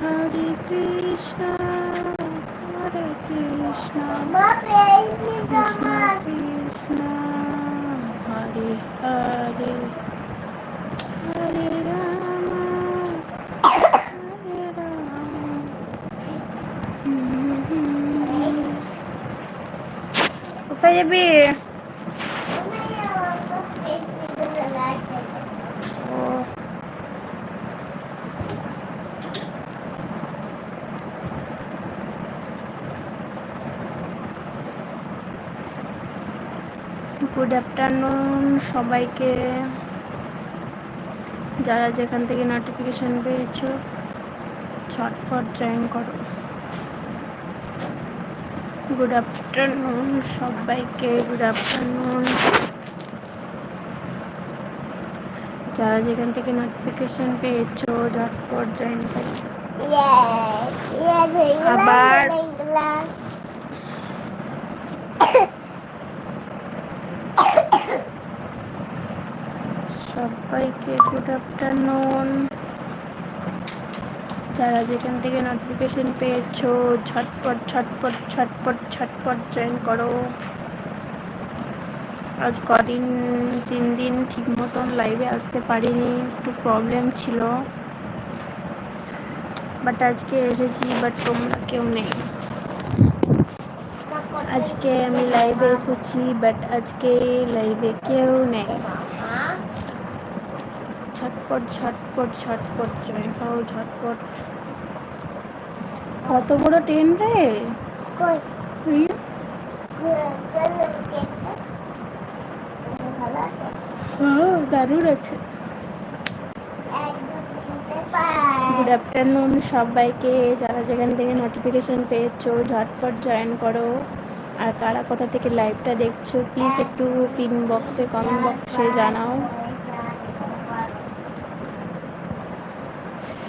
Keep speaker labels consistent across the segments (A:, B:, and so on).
A: হরে কৃষ্ণ হরে কৃষ্ণ
B: কৃষ্ণ
A: কৃষ্ণ হরে হরে হরে রাম হরে রাম কোথায় যাবি good afternoon সবাইকে যারা যেখান থেকে নোটিফিকেশন পেয়েছ ছটফট জয়েন করো গুড আফটারনুন সবাইকে গুড আফটারনুন যারা যেখান থেকে নোটিফিকেশন পেয়েছো ঝটপট জয়েন করো আবার আফটারনুন যারা যেখান থেকে নোটিফিকেশন পেয়েছো ঝটপট ঝটপট ঝটপট ঝটপট জয়েন করো আজ কদিন তিন দিন ঠিক মতন লাইভে আসতে পারিনি একটু প্রবলেম ছিল বাট আজকে এসেছি বাট তোমরা কেউ নেই আজকে আমি লাইভে এসেছি বাট আজকে লাইভে কেউ নেই ঝটপট ঝটপট ঝটপট জয়েন হও ঝটপট কত বড় ট্রেন রে হ্যাঁ দারুণ আছে গুড আফটারনুন সবাইকে যারা যেখান থেকে নোটিফিকেশন পেয়েছো ঝটপট জয়েন করো আর কারা কোথা থেকে লাইভটা দেখছো প্লিজ একটু পিন বক্সে কমেন্ট বক্সে জানাও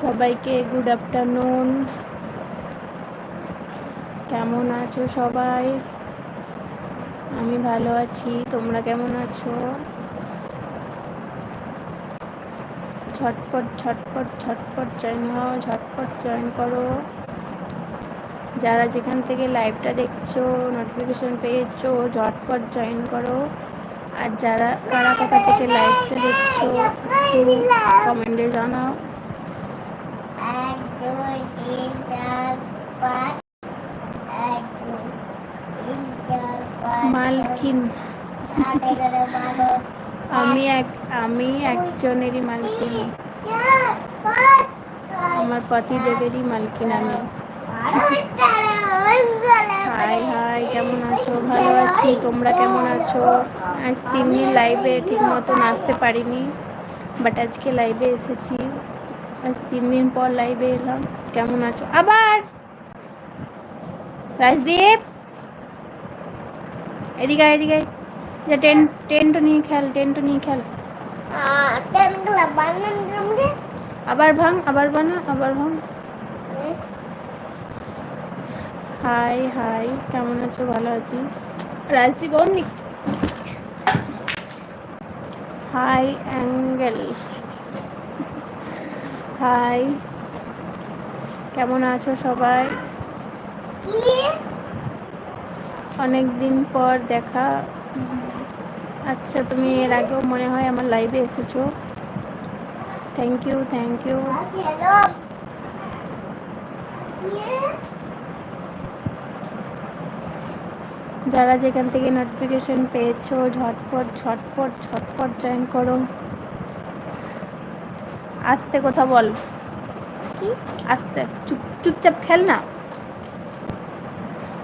A: সবাইকে গুড আফটারনুন কেমন আছো সবাই আমি ভালো আছি তোমরা কেমন আছো ছটপট ছটপট ছটপট জয়েন হও ঝটপট জয়েন করো যারা যেখান থেকে লাইভটা দেখছো নোটিফিকেশন পেয়েছো ঝটপট জয়েন করো আর যারা কারা কোথা থেকে লাইভটা দেখছো কমেন্টে জানাও মালকিন আমি এক আমি একজনেরই মালকিন আমার পতিদেবেরই মালকিন আমি হাই হাই কেমন আছো ভালো আছি তোমরা কেমন আছো আজ তিন দিন লাইভে ঠিক মতন আসতে পারিনি বাট আজকে লাইভে এসেছি আজ তিন দিন পর লাইভে এলাম কেমন আছো আবার রাজদীপ এদিকে আয় এদিকে যা টেন টেন্ট নিয়ে খেল টেন্ট নিয়ে খেল আবার ভাং আবার বানা আবার ভাং হাই হাই কেমন আছো ভালো আছি রাজদীপ অমনি হাই অ্যাঙ্গেল হাই কেমন আছো সবাই অনেক দিন পর দেখা আচ্ছা তুমি এর আগেও মনে হয় আমার লাইভে এসেছো থ্যাংক ইউ থ্যাংক ইউ যারা যেখান থেকে নোটিফিকেশন পেয়েছো ঝটপট ঝটপট ঝটপট জয়েন করো আসতে কথা বল কি আস্তে চুপ চুপচাপ খেল না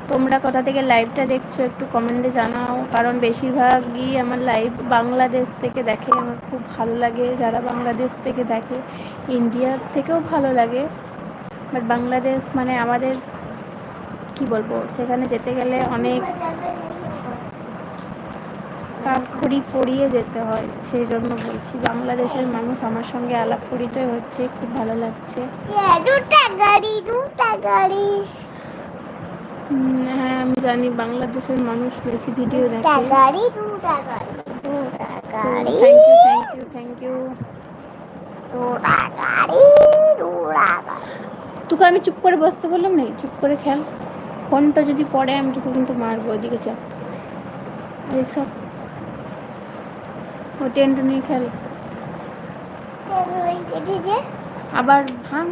A: তোমরা কোথা থেকে লাইভটা দেখছো একটু কমেন্টে জানাও কারণ বেশিরভাগই আমার লাইভ বাংলাদেশ থেকে দেখে আমার খুব ভালো লাগে যারা বাংলাদেশ থেকে দেখে ইন্ডিয়ার থেকেও ভালো লাগে বাট বাংলাদেশ মানে আমাদের কি বলবো সেখানে যেতে গেলে অনেক কাকখড়ি পড়িয়ে যেতে হয় সেই জন্য বলছি বাংলাদেশের মানুষ আমার সঙ্গে আলাপ পরিচয় হচ্ছে খুব ভালো লাগছে হ্যাঁ আমি জানি বাংলাদেশের মানুষ বেশি ভিডিও দেখে thank you thank you thank you তোকে আমি চুপ করে বসতে বললাম না চুপ করে খেল ফোনটা যদি পড়ে আমি তোকে কিন্তু মারবো ওদিকে চাপ দেখ ও টেন্ট নিয়ে খেল আবার ভাঙ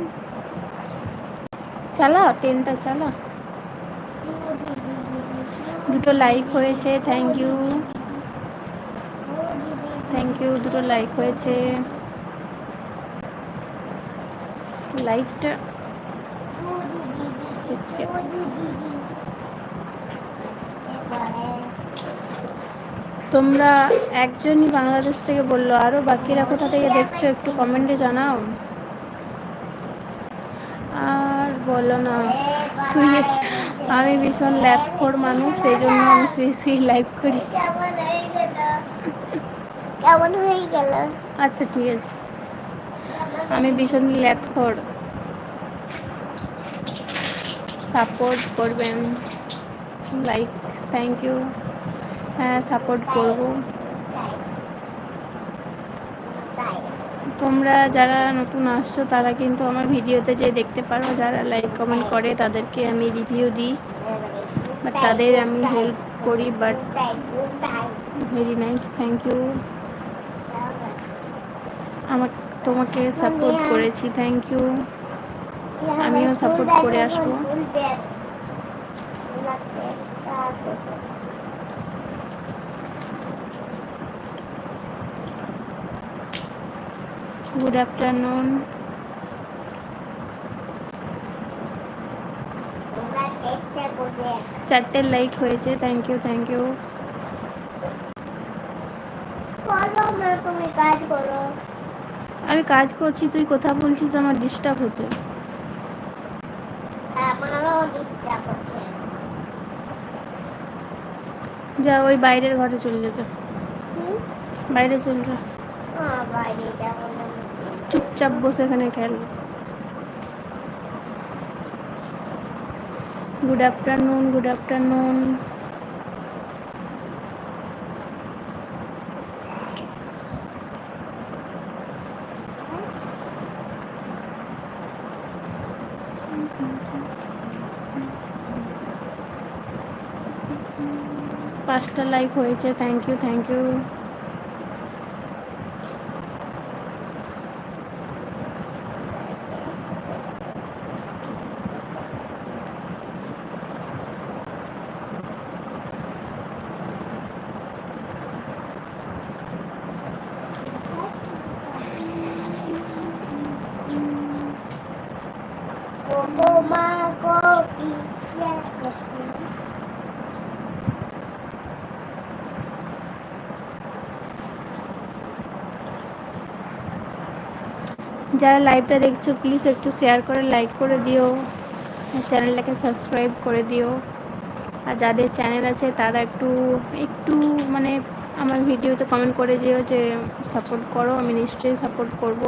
A: চালা টেনটা চালা দুটো লাইক হয়েছে থ্যাংক ইউ থ্যাংক ইউ দুটো লাইক হয়েছে লাইকটা তোমরা একজনই বাংলাদেশ থেকে বললো আরও বাকিরা কোথা থেকে দেখছো একটু কমেন্টে জানাও আর বলো না আমি ভীষণ ল্যাপখোর মানুষ সেই জন্য আমি সুই সুই লাইভ করি কেমন আচ্ছা ঠিক আছে আমি ভীষণ ল্যাপখোর সাপোর্ট করবেন লাইক থ্যাংক ইউ সাপোর্ট হ্যাঁ, করব তোমরা যারা নতুন আসছো তারা কিন্তু আমার ভিডিওতে যে দেখতে পারো যারা লাইক কমেন্ট করে তাদেরকে আমি রিভিউ দিই বাট তাদের আমি হেল্প করি but very nice thank you আমার তোমাকে সাপোর্ট করেছি থ্যাংক ইউ আমিও সাপোর্ট করে আসবো গুড আফটারনুন চারটে লাইক হয়েছে থ্যাংক ইউ থ্যাংক ইউ আমি কাজ করছি তুই কথা বলছিস আমার ডিস্টার্ব হচ্ছে যা ওই বাইরের ঘরে চলে যাচ্ছে বাইরে চলে যা হ্যাঁ, বাইরে চুপচাপ বসে এখানে খেল গুড আফটারনুন গুড আফটারনুন পাঁচটা লাইক হয়েছে থ্যাংক ইউ থ্যাংক ইউ যারা লাইভটা দেখছো প্লিজ একটু শেয়ার করে লাইক করে দিও চ্যানেলটাকে সাবস্ক্রাইব করে দিও আর যাদের চ্যানেল আছে তারা একটু একটু মানে আমার ভিডিওতে কমেন্ট করে দিও যে সাপোর্ট করো আমি নিশ্চয়ই সাপোর্ট করবো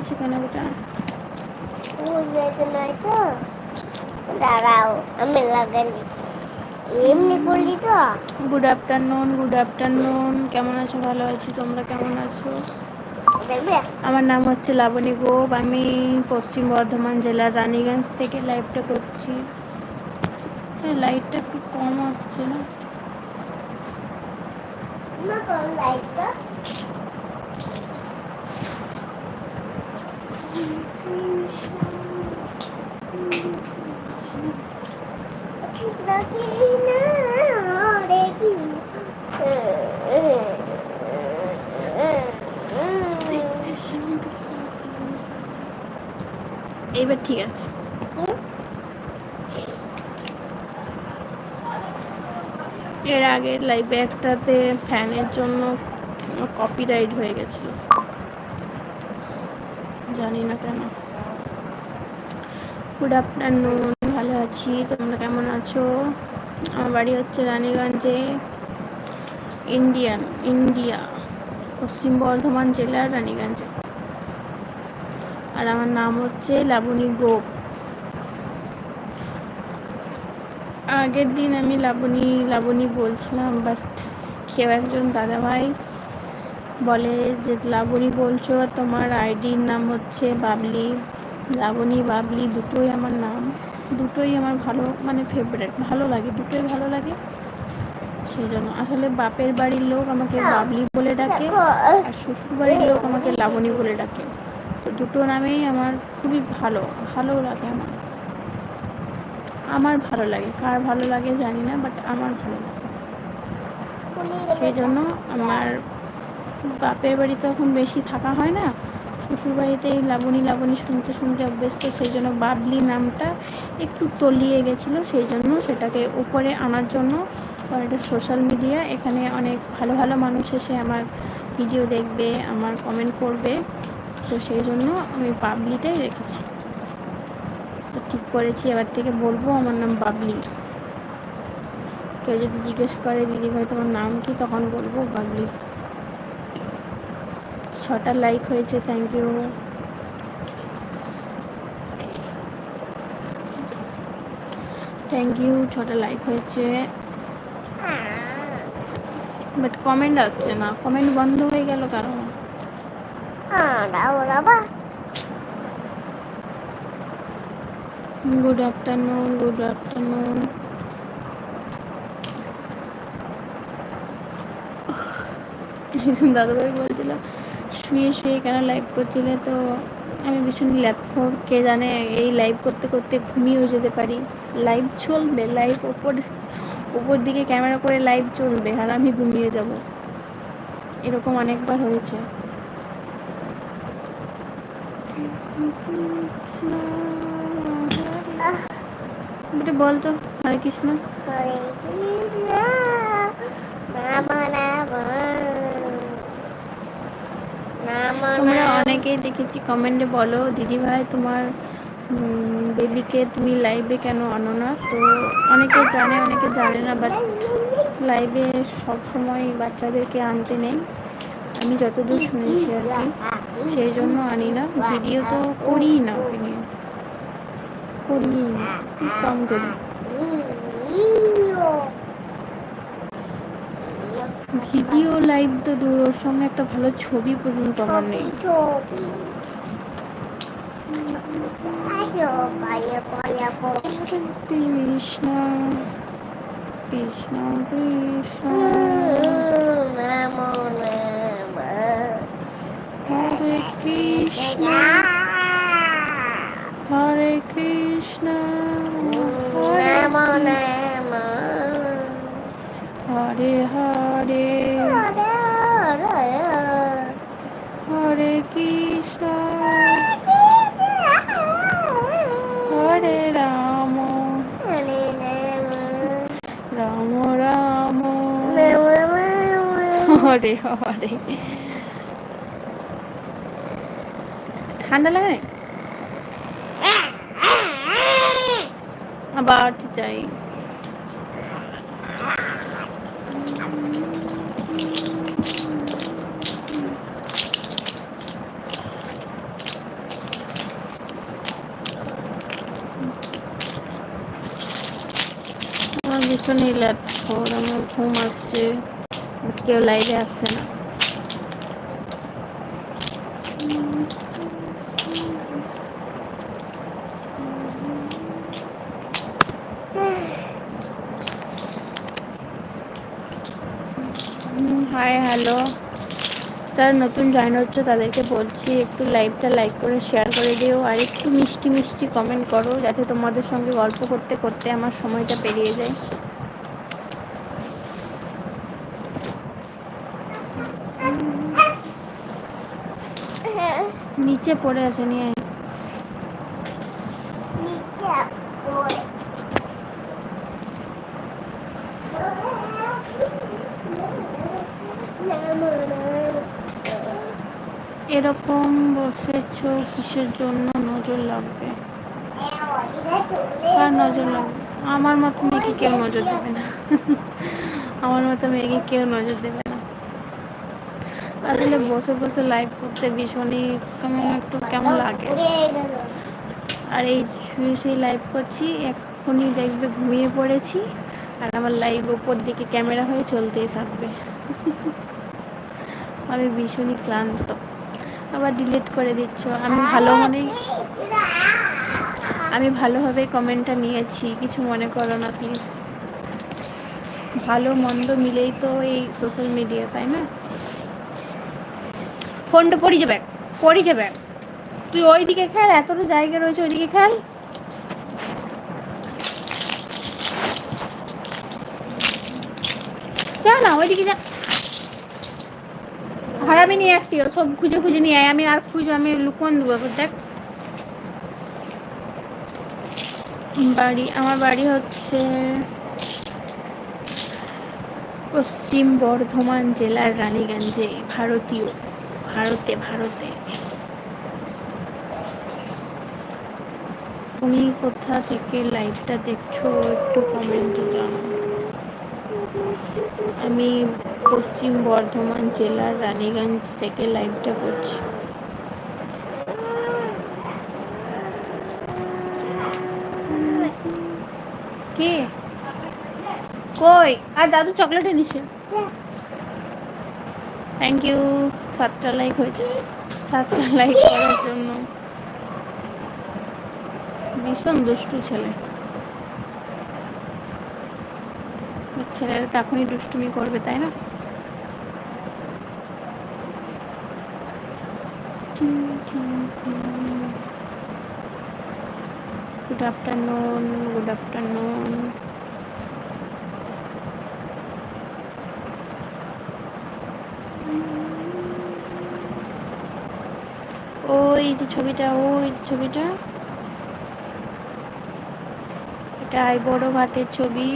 A: দিয়েছে কেন ওটা
B: দাঁড়াও আমি লাগান দিচ্ছি এমনি করলি তো
A: গুড আফটারনুন গুড আফটারনুন কেমন আছো ভালো আছি তোমরা কেমন আছো আমার নাম হচ্ছে লাবণী গোপ আমি পশ্চিম বর্ধমান জেলার রানীগঞ্জ থেকে লাইভটা করছি হ্যাঁ লাইটটা একটু কম আসছে না কম লাইটটা এইবার ঠিক আছে এর আগের লাইভে একটাতে ফ্যানের জন্য কপিরাইট হয়ে গেছিলো জানি না কেন গুড আফটারনুন ভালো আছি তোমরা কেমন আছো আমার বাড়ি হচ্ছে রানীগঞ্জে ইন্ডিয়ান ইন্ডিয়া পশ্চিম বর্ধমান জেলার রানীগঞ্জে আর আমার নাম হচ্ছে লাবণী গোপ আগের দিন আমি লাবণী লাবণী বলছিলাম বাট কেউ একজন দাদাভাই বলে যে লাবণী বলছো তোমার আইডির নাম হচ্ছে বাবলি লাবণী বাবলি দুটোই আমার নাম দুটোই আমার ভালো মানে ফেভারেট ভালো লাগে দুটোই ভালো লাগে সেই জন্য আসলে বাপের বাড়ির লোক আমাকে বাবলি বলে ডাকে আর শ্বশুর বাড়ির লোক আমাকে লাবণী বলে ডাকে তো দুটো নামেই আমার খুবই ভালো ভালো লাগে আমার আমার ভালো লাগে কার ভালো লাগে জানি না বাট আমার ভালো লাগে সেই জন্য আমার বাপের বাড়ি এখন বেশি থাকা হয় না শ্বশুরবাড়িতে এই লাবণী লাবণী শুনতে শুনতে অভ্যস্ত সেই জন্য বাবলি নামটা একটু তলিয়ে গেছিলো সেই জন্য সেটাকে উপরে আনার জন্য একটা সোশ্যাল মিডিয়া এখানে অনেক ভালো ভালো মানুষ এসে আমার ভিডিও দেখবে আমার কমেন্ট করবে তো সেই জন্য আমি বাবলিটাই রেখেছি তো ঠিক করেছি এবার থেকে বলবো আমার নাম বাবলি কেউ যদি জিজ্ঞেস করে দিদি ভাই তোমার নাম কি তখন বলবো বাবলি ছটা লাইক হয়েছে থ্যাংক ইউ থ্যাংক ইউ ছটা লাইক হয়েছে বাট কমেন্ট আসছে না কমেন্ট বন্ধ হয়ে গেল কারণ গুড আফটারনুন গুড আফটারনুন দাদাভাই বলছিলাম শুয়ে শুয়ে কেন লাইভ করছিলে তো আমি ভীষণ ল্যাপটপ কে জানে এই লাইভ করতে করতে ঘুমিয়েও যেতে পারি লাইভ চলবে লাইভ ওপর ওপর দিকে ক্যামেরা করে লাইভ চলবে আর আমি ঘুমিয়ে যাব এরকম অনেকবার হয়েছে বলতো হরে কৃষ্ণ হরে কৃষ্ণ অনেকেই দেখেছি কমেন্টে বলো দিদিভাই তোমার বেবিকে তুমি লাইভে কেন আনো না তো অনেকে জানে অনেকে জানে না বাট লাইভে সবসময় বাচ্চাদেরকে আনতে নেই আমি যতদূর শুনেছি আর কি সেই জন্য আনি না ভিডিও তো করিই না ওকে নিয়ে করি খুব কম করি ভিডিও লাইভ তো দূর ওর সঙ্গে একটা ভালো ছবি পর্যন্ত আমার নেই কৃষ্ণ কৃষ্ণ কৃষ্ণ হরে কৃষ্ণ হরে কৃষ্ণ হরে হরে হরে কৃষ্ণ হরে রাম রাম রাম হরে হরে ঠান্ডা লাগে আবার চাই পিছনে ল্যাপটপ আমার ঘুম আসছে কেউ লাইভে আসছে না হাই হ্যালো যারা নতুন জয়েন হচ্ছে তাদেরকে বলছি একটু লাইভটা লাইক করে শেয়ার করে দিও আর একটু মিষ্টি মিষ্টি কমেন্ট করো যাতে তোমাদের সঙ্গে গল্প করতে করতে আমার সময়টা পেরিয়ে যায় নিচে পড়ে আছে নিয়ে এরকম বসেছ কিসের জন্য নজর লাগবে আর নজর লাগবে আমার মতো মেয়েকে কেউ নজর দেবে না আমার মতো মেয়েকে কেউ নজর দেবে না আসলে বসে বসে লাইভ করতে ভীষণই কেমন একটু কেমন লাগে আর এই শুয়ে শুয়ে লাইভ করছি এক্ষুনি দেখবে ঘুমিয়ে পড়েছি আর আমার লাইভ ওপর দিকে ক্যামেরা হয়ে চলতেই থাকবে আমি ভীষণই ক্লান্ত আবার ডিলিট করে দিচ্ছ আমি ভালো মনে আমি ভালোভাবে কমেন্টটা নিয়েছি কিছু মনে করো না প্লিজ ভালো মন্দ মিলেই তো এই সোশ্যাল মিডিয়া তাই না ফোনটা পড়ি যাবে পড়ি যাবে তুই ওইদিকে খেল এতটা জায়গা রয়েছে ওইদিকে খেল যা না ওইদিকে যা হারামি নিয়ে একটিও সব খুঁজে খুঁজে নিয়ে আয় আমি আর খুঁজে আমি লুকন দেবো এবার দেখ বাড়ি আমার বাড়ি হচ্ছে পশ্চিম বর্ধমান জেলার রানীগঞ্জে ভারতীয় ভারতে ভারতে তুমি কোথা থেকে লাইভটা দেখছো একটু কমেন্টে জানো আমি পশ্চিম বর্ধমান জেলার রানীগঞ্জ থেকে লাইভটা করছি কে কই আর দাদু চকলেট এনেছে থ্যাংক ইউ সাতটা লাইক হয়েছে সাতটা লাইক করার জন্য ভীষণ দুষ্টু ছেলে ছেলেরা তো এখনই দুষ্টুমি করবে তাই না গুড আফটারনুন গুড আফটারনুন যে ছবিটা ওই ছবিটা এটাই বড় ভাতের ছবি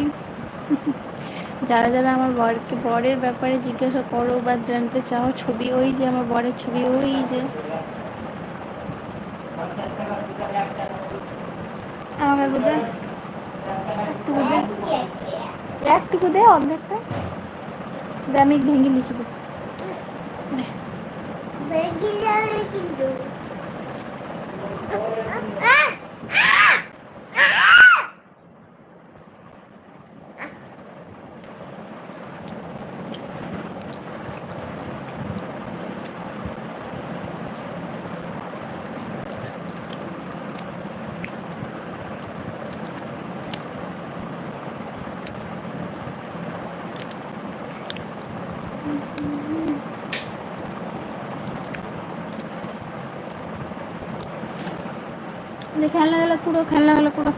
A: যারা যারা আমার বরকে বরের ব্যাপারে জিজ্ঞাসা করো বা জানতে চাও ছবি ওই যে আমার বরের ছবি ওই যে আমাকে বোধ একটু বোধ একটুকু দে অর্ধেকটা আমি ভেঙে লিখে দেবো Ah! যে খেলনাগুলো কুড়ো খেলনাগুলো কুড়ো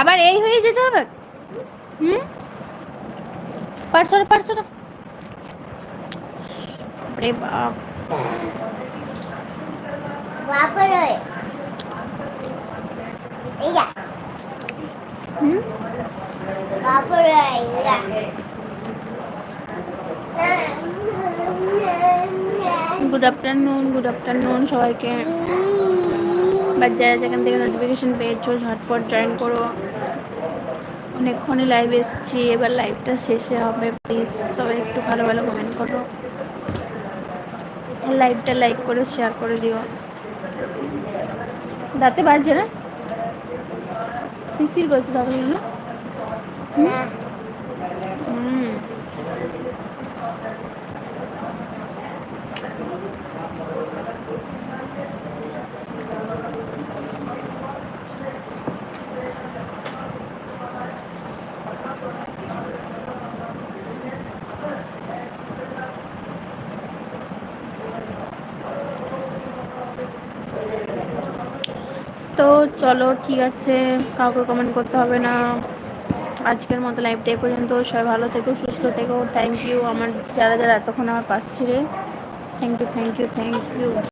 A: আবার এই হয়ে যেতে হবে হুম পারছো পারছো রে বাপ গুড আফটারনুন গুড আফটারনুন সবাইকে বাট যারা যেখান থেকে নোটিফিকেশান পেয়েছো ঝটপট জয়েন করো অনেকক্ষণই লাইভ এসেছি এবার লাইভটা শেষে হবে প্লিজ সবাই একটু ভালো ভালো কমেন্ট করো লাইভটা লাইক করে শেয়ার করে দিও দাঁতে বাজছে না শিশির করছে দাঁতগুলো না চলো ঠিক আছে কাউকে কমেন্ট করতে হবে না আজকের মতো লাইভটা পর্যন্ত সবাই ভালো থেকো সুস্থ থেকো থ্যাংক ইউ আমার যারা যারা এতক্ষণ আমার পাশ ছিল thank you thank you thank you